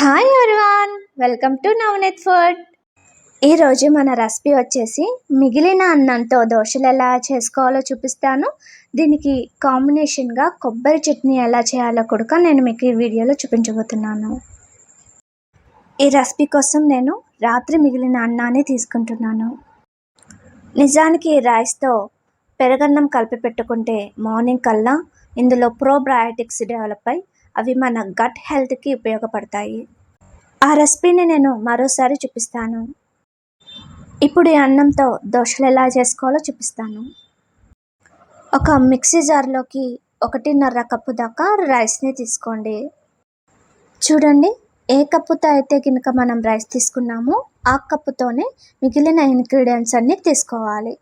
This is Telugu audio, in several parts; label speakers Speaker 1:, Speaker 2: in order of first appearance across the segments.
Speaker 1: హాయ్ అర్వాన్ వెల్కమ్ టు నవనెత్ ఫుడ్ ఈరోజు మన రెసిపీ వచ్చేసి మిగిలిన అన్నంతో దోశలు ఎలా చేసుకోవాలో చూపిస్తాను. దీనికి కాంబినేషన్గా కొబ్బరి చట్నీ ఎలా చేయాలో కూడా నేను మీకు ఈ వీడియోలో చూపించబోతున్నాను. ఈ రెసిపీ కోసం నేను రాత్రి మిగిలిన అన్నాన్ని తీసుకుంటున్నాను. నిజానికి ఈ రైస్తో పెరగన్నం కలిపి పెట్టుకుంటే మార్నింగ్ కల్లా ఇందులో ప్రోబయాటిక్స్ డెవలప్ అయి అవి మన గట్ హెల్త్కి ఉపయోగపడతాయి. ఆ రెసిపీని నేను మరోసారి చూపిస్తాను. ఇప్పుడు ఈ అన్నంతో దోశలు ఎలా చేసుకోవాలో చూపిస్తాను. ఒక మిక్సీ జార్లోకి ఒకటిన్నర కప్పు దాకా రైస్ని తీసుకోండి. చూడండి ఏ కప్పుతో అయితే కనుక మనం రైస్ తీసుకున్నామో ఆ కప్పుతోనే మిగిలిన ఇంగ్రీడియంట్స్ అన్నీ తీసుకోవాలి.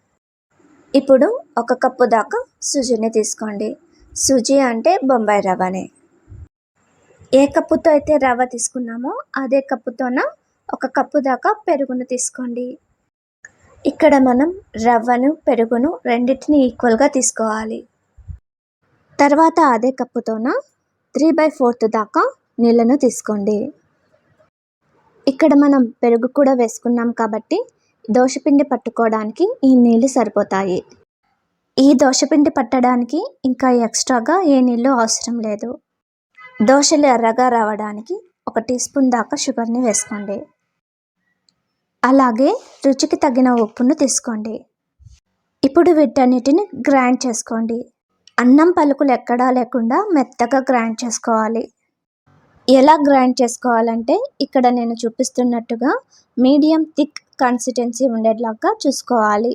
Speaker 1: ఇప్పుడు ఒక కప్పు దాకా సుజీని తీసుకోండి. సుజీ అంటే బొంబాయి రవ్వనే. ఏ కప్పుతో అయితే రవ్వ తీసుకున్నామో అదే కప్పుతోన ఒక కప్పు దాకా పెరుగును తీసుకోండి. ఇక్కడ మనం రవ్వను పెరుగును రెండింటిని ఈక్వల్గా తీసుకోవాలి. తర్వాత అదే కప్పుతోన త్రీ బై ఫోర్త్ దాకా నీళ్ళను తీసుకోండి. ఇక్కడ మనం పెరుగు కూడా వేసుకున్నాం కాబట్టి దోశపిండి పట్టుకోవడానికి ఈ నీళ్ళు సరిపోతాయి. ఈ దోశపిండి పట్టడానికి ఇంకా ఎక్స్ట్రాగా ఏ నీళ్ళు అవసరం లేదు. దోశలు ఎర్రగా రావడానికి ఒక టీ స్పూన్ దాకా షుగర్ని వేసుకోండి. అలాగే రుచికి తగిన ఉప్పును తీసుకోండి. ఇప్పుడు వీటన్నిటిని గ్రైండ్ చేసుకోండి. అన్నం పలుకులు ఎక్కడా లేకుండా మెత్తగా గ్రైండ్ చేసుకోవాలి. ఎలా గ్రైండ్ చేసుకోవాలంటే ఇక్కడ నేను చూపిస్తున్నట్టుగా మీడియం థిక్ కన్సిస్టెన్సీ ఉండేలాగా చూసుకోవాలి.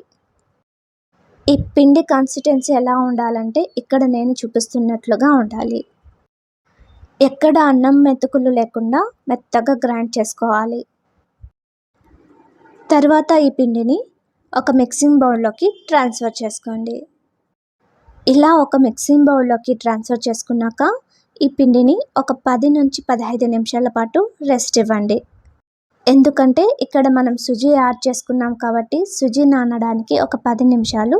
Speaker 1: ఈ పిండి కన్సిస్టెన్సీ ఎలా ఉండాలంటే ఇక్కడ నేను చూపిస్తున్నట్లుగా ఉండాలి. ఎక్కడ అన్నం మెతుకులు లేకుండా మెత్తగా గ్రైండ్ చేసుకోవాలి. తర్వాత ఈ పిండిని ఒక మిక్సింగ్ బౌల్లోకి ట్రాన్స్ఫర్ చేసుకోండి. ఇలా ఒక మిక్సింగ్ బౌల్లోకి ట్రాన్స్ఫర్ చేసుకున్నాక ఈ పిండిని ఒక పది నుంచి పదహైదు నిమిషాల పాటు రెస్ట్ ఇవ్వండి. ఎందుకంటే ఇక్కడ మనం సుజీ యాడ్ చేసుకున్నాం కాబట్టి సుజీ నానడానికి ఒక పది నిమిషాలు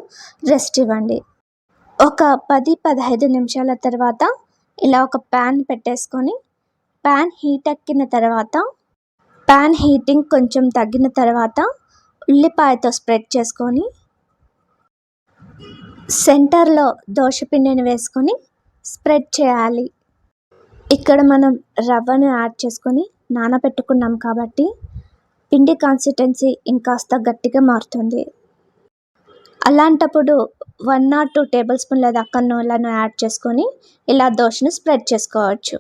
Speaker 1: రెస్ట్ ఇవ్వండి. ఒక పది పదహైదు నిమిషాల తర్వాత ఇలా ఒక ప్యాన్ పెట్టేసుకొని ప్యాన్ హీట్ ఎక్కిన తర్వాత ప్యాన్ హీటింగ్ కొంచెం తగ్గిన తర్వాత ఉల్లిపాయతో స్ప్రెడ్ చేసుకొని సెంటర్లో దోశపిండిని వేసుకొని స్ప్రెడ్ చేయాలి. ఇక్కడ మనం రవ్వను యాడ్ చేసుకొని నానబెట్టుకున్నాం కాబట్టి పిండి కాన్సిస్టెన్సీ ఇంకాస్త గట్టిగా మారుతుంది. అలాంటప్పుడు వన్ ఆర్ టూ టేబుల్ స్పూన్ల దాకా నూనెలను యాడ్ చేసుకొని ఇలా దోశను స్ప్రెడ్ చేసుకోవచ్చు.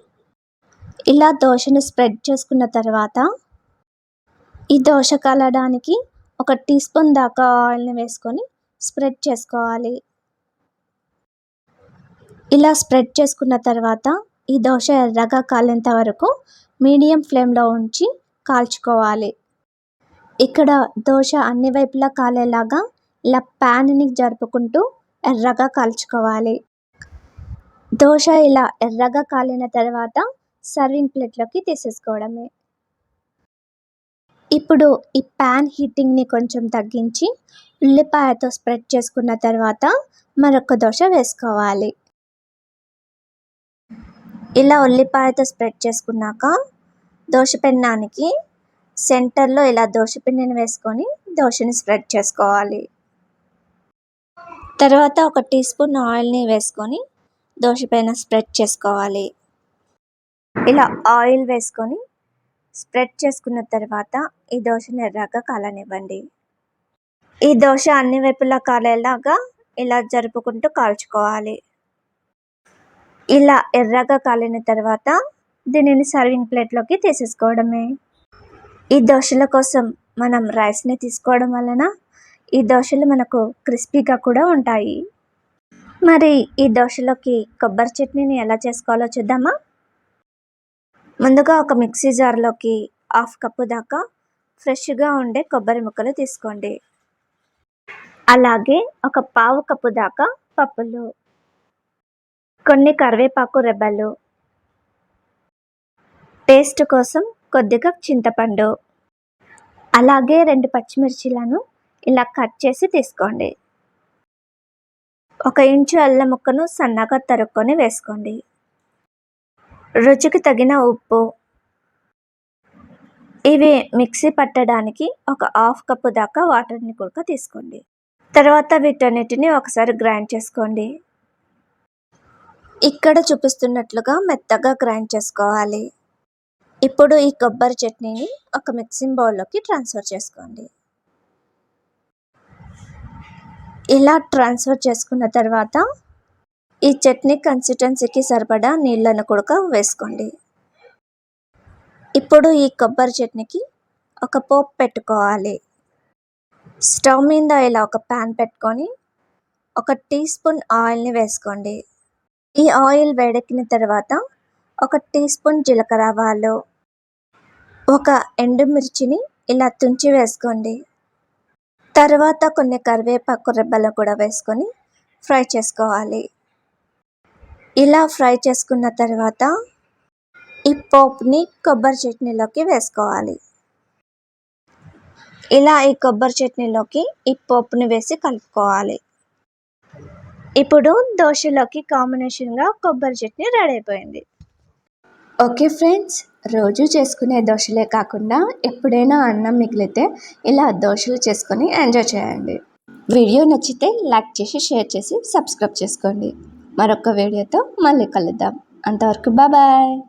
Speaker 1: ఇలా దోశను స్ప్రెడ్ చేసుకున్న తర్వాత ఈ దోశ కలడానికి ఒక టీ స్పూన్ దాకా ఆయిల్ని వేసుకొని స్ప్రెడ్ చేసుకోవాలి. ఇలా స్ప్రెడ్ చేసుకున్న తర్వాత ఈ దోశ ఎర్రగా కాలేంత వరకు మీడియం ఫ్లేమ్లో ఉంచి కాల్చుకోవాలి. ఇక్కడ దోశ అన్ని వైపులా కాలేలాగా ఇలా ప్యాన్ని జరుపుకుంటూ ఎర్రగా కాల్చుకోవాలి. దోశ ఇలా ఎర్రగా కాలిన తర్వాత సర్వింగ్ ప్లేట్లోకి తీసేసుకోవడమే. ఇప్పుడు ఈ ప్యాన్ హీటింగ్ని కొంచెం తగ్గించి ఉల్లిపాయతో స్ప్రెడ్ చేసుకున్న తర్వాత మరొక దోశ వేసుకోవాలి. ఇలా ఉల్లిపాయతో స్ప్రెడ్ చేసుకున్నాక దోశ పెన్నానికి సెంటర్లో ఇలా దోశ పిండిని వేసుకొని దోశని స్ప్రెడ్ చేసుకోవాలి. తర్వాత ఒక టీ స్పూన్ ఆయిల్ని వేసుకొని దోశ పైన స్ప్రెడ్ చేసుకోవాలి. ఇలా ఆయిల్ వేసుకొని స్ప్రెడ్ చేసుకున్న తర్వాత ఈ దోశని ఎర్రగా కాలనివ్వండి. ఈ దోశ అన్ని వైపులా కాలేలాగా ఇలా జరుపుకుంటూ కాల్చుకోవాలి. ఇలా ఎర్రగా కాలిన తర్వాత దీనిని సర్వింగ్ ప్లేట్లోకి తీసేసుకోవడమే. ఈ దోశల కోసం మనం రైస్ని తీసుకోవడం వలన ఈ దోశలు మనకు క్రిస్పీగా కూడా ఉంటాయి. మరి ఈ దోశలోకి కొబ్బరి చట్నీని ఎలా చేసుకోవాలో చూద్దామా? ముందుగా ఒక మిక్సీ జార్లోకి హాఫ్ కప్పు దాకా ఫ్రెష్గా ఉండే కొబ్బరి ముక్కలు తీసుకోండి. అలాగే ఒక పావు కప్పు దాకా పప్పులు కొన్ని కరివేపాకు రెబ్బలు. టేస్ట్ కోసం కొద్దిగా చింతపండు. అలాగే రెండు పచ్చిమిర్చిలను ఇలా కట్ చేసి తీసుకోండి. ఒక ఇంచు అల్లం ముక్కను సన్నగా తరుక్కొని వేసుకోండి. రుచికి తగిన ఉప్పు. ఇవి మిక్సీ పట్టడానికి ఒక హాఫ్ కప్పు దాకా వాటర్ని కూడా తీసుకోండి. తర్వాత వీటన్నిటిని ఒకసారి గ్రైండ్ చేసుకోండి. ఇక్కడ చూపిస్తున్నట్లుగా మెత్తగా గ్రైండ్ చేసుకోవాలి. ఇప్పుడు ఈ కొబ్బరి చట్నీని ఒక మిక్సింగ్ బౌల్లోకి ట్రాన్స్ఫర్ చేసుకోండి. ఇలా ట్రాన్స్ఫర్ చేసుకున్న తర్వాత ఈ చట్నీ కన్సిస్టెన్సీకి సరిపడా నీళ్ళను కూడా వేసుకోండి. ఇప్పుడు ఈ కొబ్బరి చట్నీకి ఒక పోపు పెట్టుకోవాలి. స్టవ్ మీద ఇలా ఒక ప్యాన్ పెట్టుకొని ఒక టీ స్పూన్ ఆయిల్ని వేసుకోండి. ఈ ఆయిల్ వేడెక్కిన తర్వాత ఒక టీ స్పూన్ జీలకర్ర ఆవాలు ఒక ఎండుమిర్చిని ఇలా తుంచి వేసుకోండి. తర్వాత కొన్ని కరివేపాకు రెబ్బలు కూడా వేసుకొని ఫ్రై చేసుకోవాలి. ఇలా ఫ్రై చేసుకున్న తర్వాత ఈ పోప్ని కొబ్బరి చట్నీలోకి వేసుకోవాలి. ఇలా ఈ కొబ్బరి చట్నీలోకి ఈ పోప్ని వేసి కలుపుకోవాలి. ఇప్పుడు దోశలోకి కాంబినేషన్గా కొబ్బరి చట్నీ రెడీ అయిపోయింది. ఓకే ఫ్రెండ్స్ రోజు చేసుకునే దోశలే కాకుండా ఎప్పుడైనా అన్నం మిగిలితే ఇలా దోశలు చేసుకొని ఎంజాయ్ చేయండి. వీడియో నచ్చితే లైక్ చేసి షేర్ చేసి సబ్స్క్రైబ్ చేసుకోండి. మరొక వీడియోతో మళ్ళీ కలుద్దాం. అంతవరకు బాయ్